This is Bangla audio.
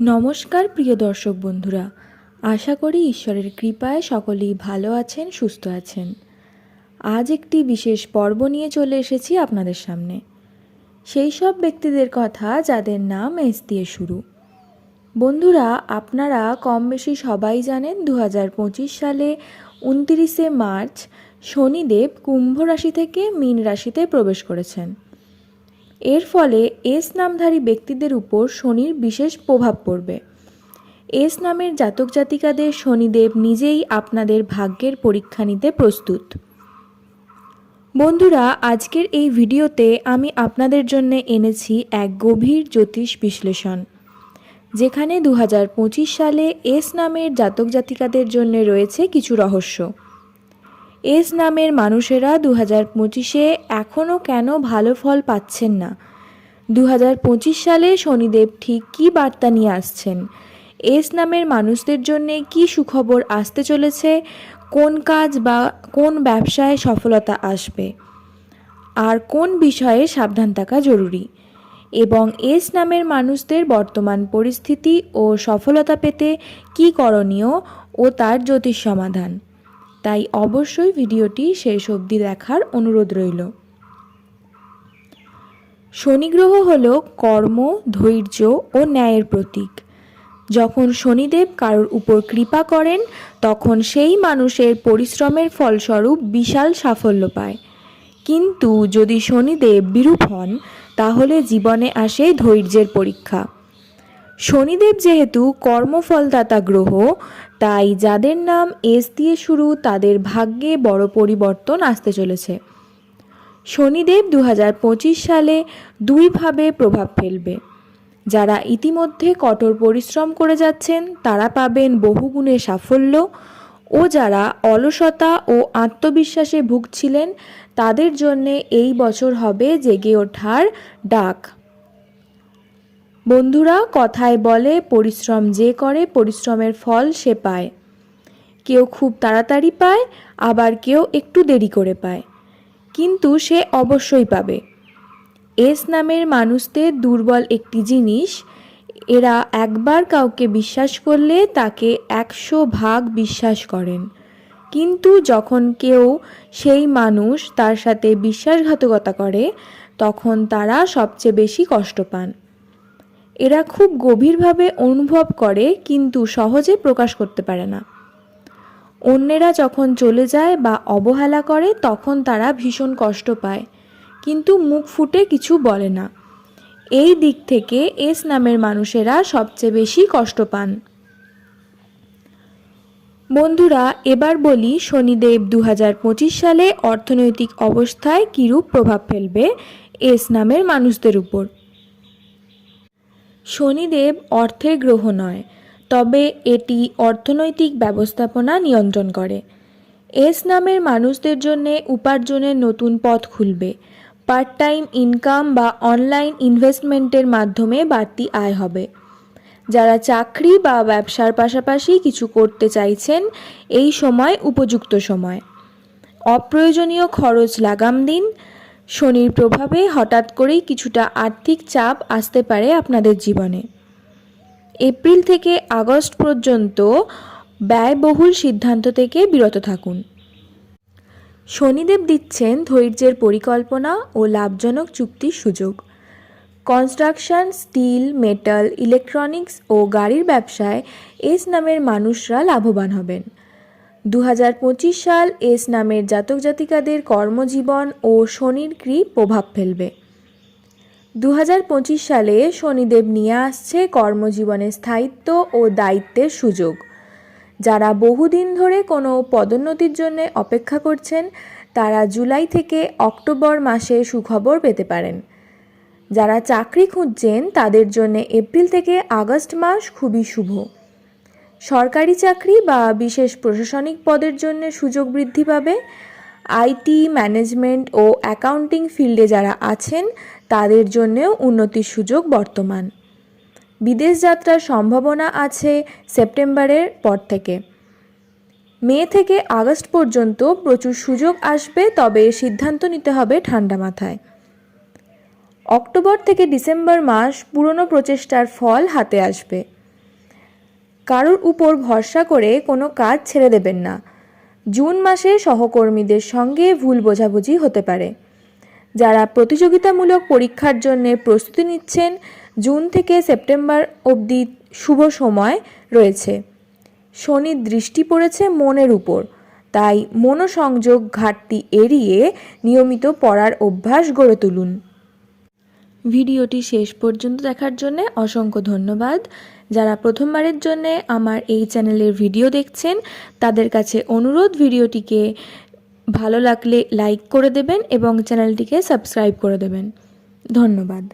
নমস্কার প্রিয় দর্শক বন্ধুরা, আশা করি ঈশ্বরের কৃপায় সকলেই ভালো আছেন, সুস্থ আছেন। আজ একটি বিশেষ পর্ব নিয়ে চলে এসেছি আপনাদের সামনে। সেই সব ব্যক্তিদের কথা যাদের নাম এস দিয়ে শুরু। বন্ধুরা, আপনারা কম বেশি সবাই জানেন দু হাজার পঁচিশ সালে উনতিরিশে মার্চ শনিদেব কুম্ভ রাশি থেকে মীন রাশিতে প্রবেশ করেছেন। এর ফলে এস নামধারী ব্যক্তিদের উপর শনির বিশেষ প্রভাব পড়বে। এস নামের জাতক জাতিকাদের শনিদেব নিজেই আপনাদের ভাগ্যের পরীক্ষা নিতে প্রস্তুত। বন্ধুরা, আজকের এই ভিডিওতে আমি আপনাদের জন্য এনেছি এক গভীর জ্যোতিষ বিশ্লেষণ, যেখানে দু হাজার পঁচিশ সালে এস নামের জাতক জাতিকাদের জন্য রয়েছে কিছু রহস্য। এস নামের মানুষেরা দু হাজার পঁচিশে এখনও কেন ভালো ফল পাচ্ছেন না? দু হাজার পঁচিশ সালে শনিদেব ঠিক কী বার্তা নিয়ে আসছেন? এস নামের মানুষদের জন্যে কী সুখবর আসতে চলেছে? কোন কাজ বা কোন ব্যবসায় সফলতা আসবে? আর কোন বিষয়ে সাবধান থাকা জরুরি? এবং এস নামের মানুষদের বর্তমান পরিস্থিতি ও সফলতা পেতে কী করণীয় ও তার জ্যোতিষ সমাধান? তাই অবশ্যই ভিডিওটি শেষ অবধি দেখার অনুরোধ রইল। শনি গ্রহ হল কর্ম, ধৈর্য ও ন্যায়ের প্রতীক। যখন শনিদেব কারোর উপর কৃপা করেন, তখন সেই মানুষের পরিশ্রমের ফলস্বরূপ বিশাল সাফল্য পায়। কিন্তু যদি শনিদেব বিরূপ হন, তাহলে জীবনে আসে ধৈর্যের পরীক্ষা। শনিদেব যেহেতু কর্মফলদাতা গ্রহ তাই যাদের নাম এস দিয়ে শুরু, তাদের ভাগ্যে বড় পরিবর্তন আসতে চলেছে। শনিদেব দু হাজার পঁচিশ সালে দুইভাবে প্রভাব ফেলবে। যারা ইতিমধ্যে কঠোর পরিশ্রম করে যাচ্ছেন, তারা পাবেন বহুগুণে সাফল্য ও যারা অলসতা ও আত্মবিশ্বাসে ভুগছিলেন, তাদের জন্যে এই বছর হবে জেগে ওঠার ডাক। বন্ধুরা, কথায় বলে, পরিশ্রম যে করে, পরিশ্রমের ফল সে পায়। কেউ খুব তাড়াতাড়ি পায়, আবার কেউ একটু দেরি করে পায়। কিন্তু সে অবশ্যই পাবে। এস নামের মানুষদের দুর্বল একটি জিনিস, এরা একবার কাউকে বিশ্বাস করলে তাকে একশো ভাগ বিশ্বাস করেন। কিন্তু যখন কেউ সেই মানুষ তার সাথে বিশ্বাসঘাতকতা করে, তখন তারা সবচেয়ে বেশি কষ্ট পান। এরা খুব গভীরভাবে অনুভব করে কিন্তু সহজে প্রকাশ করতে পারে না। অন্যেরা যখন চলে যায় বা অবহেলা করে তখন তারা ভীষণ কষ্ট পায়, কিন্তু মুখ ফুটে কিছু বলে না। এই দিক থেকে এস নামের মানুষেরা সবচেয়ে বেশি কষ্ট পান। বন্ধুরা, এবার বলি শনিদেব দু হাজার পঁচিশ সালে অর্থনৈতিক অবস্থায় কীরূপ প্রভাব ফেলবে এস নামের মানুষদের উপর। শনিদেব অর্থের গ্রহ নয়, তবে এটি অর্থনৈতিক ব্যবস্থাপনা নিয়ন্ত্রণ করে। এস নামের মানুষদের জন্য উপার্জনের নতুন পথ খুলবে। পার্ট টাইম ইনকাম বা অনলাইন ইনভেস্টমেন্টের মাধ্যমে বাড়তি আয় হবে। যারা চাকরি বা ব্যবসার পাশাপাশি কিছু করতে চাইছেন, এই সময় উপযুক্ত সময়। অপ্রয়োজনীয় খরচ লাগাম দিন শনির প্রভাবে হঠাৎ করেই কিছুটা আর্থিক চাপ আসতে পারে আপনাদের জীবনে। এপ্রিল থেকে আগস্ট পর্যন্ত ব্যয়বহুল সিদ্ধান্ত থেকে বিরত থাকুন। শনিদেব দিচ্ছেন ধৈর্যের পরিকল্পনা ও লাভজনক চুক্তির সুযোগ। কনস্ট্রাকশন, স্টিল, মেটাল, ইলেকট্রনিক্স ও গাড়ির ব্যবসায় এস নামের মানুষরা লাভবান হবেন। দু হাজার পঁচিশ সাল এস নামের জাতক জাতিকাদের কর্মজীবন ও শনির ক্রি প্রভাব ফেলবে। দু হাজার পঁচিশ সালে শনিদেব নিয়ে আসছে কর্মজীবনে স্থায়িত্ব ও দায়িত্বের সুযোগ। যারা বহুদিন ধরে কোনো পদোন্নতির জন্য অপেক্ষা করছেন, তারা জুলাই থেকে অক্টোবর মাসে সুখবর পেতে পারেন। যারা চাকরি খুঁজছেন, তাদের জন্য এপ্রিল থেকে আগস্ট মাস খুবই শুভ। সরকারি চাকরি বা বিশেষ প্রশাসনিক পদের জন্য সুযোগ বৃদ্ধি পাবে? আইটি ম্যানেজমেন্ট ও অ্যাকাউন্টিং ফিল্ডে যারা আছেন, তাদের জন্যেও উন্নতির সুযোগ বর্তমান। বিদেশ যাত্রার সম্ভাবনা আছে সেপ্টেম্বরের পর থেকে। মে থেকে আগস্ট পর্যন্ত প্রচুর সুযোগ আসবে, তবে সিদ্ধান্ত নিতে হবে ঠান্ডা মাথায়। অক্টোবর থেকে ডিসেম্বর মাস পুরনো প্রচেষ্টার ফল হাতে আসবে। কারোর উপর ভরসা করে কোনো কাজ ছেড়ে দেবেন না। জুন মাসে সহকর্মীদের সঙ্গে ভুল বোঝাবুঝি হতে পারে। যারা প্রতিযোগিতামূলক পরীক্ষার জন্য প্রস্তুতি নিচ্ছেন, জুন থেকে সেপ্টেম্বর অবধি শুভ সময় রয়েছে। শনির দৃষ্টি পড়েছে মনের উপর, তাই মনোসংযোগ ঘাটতি এড়িয়ে নিয়মিত পড়ার অভ্যাস গড়ে তুলুন। ভিডিওটি শেষ পর্যন্ত দেখার জন্য অসংখ্য ধন্যবাদ। যারা প্রথমবারের জন্য আমার এই চ্যানেলের ভিডিও দেখছেন, তাদের কাছে অনুরোধ, ভিডিওটিকে ভালো লাগলে লাইক করে দেবেন এবং চ্যানেলটিকে সাবস্ক্রাইব করে দেবেন। ধন্যবাদ।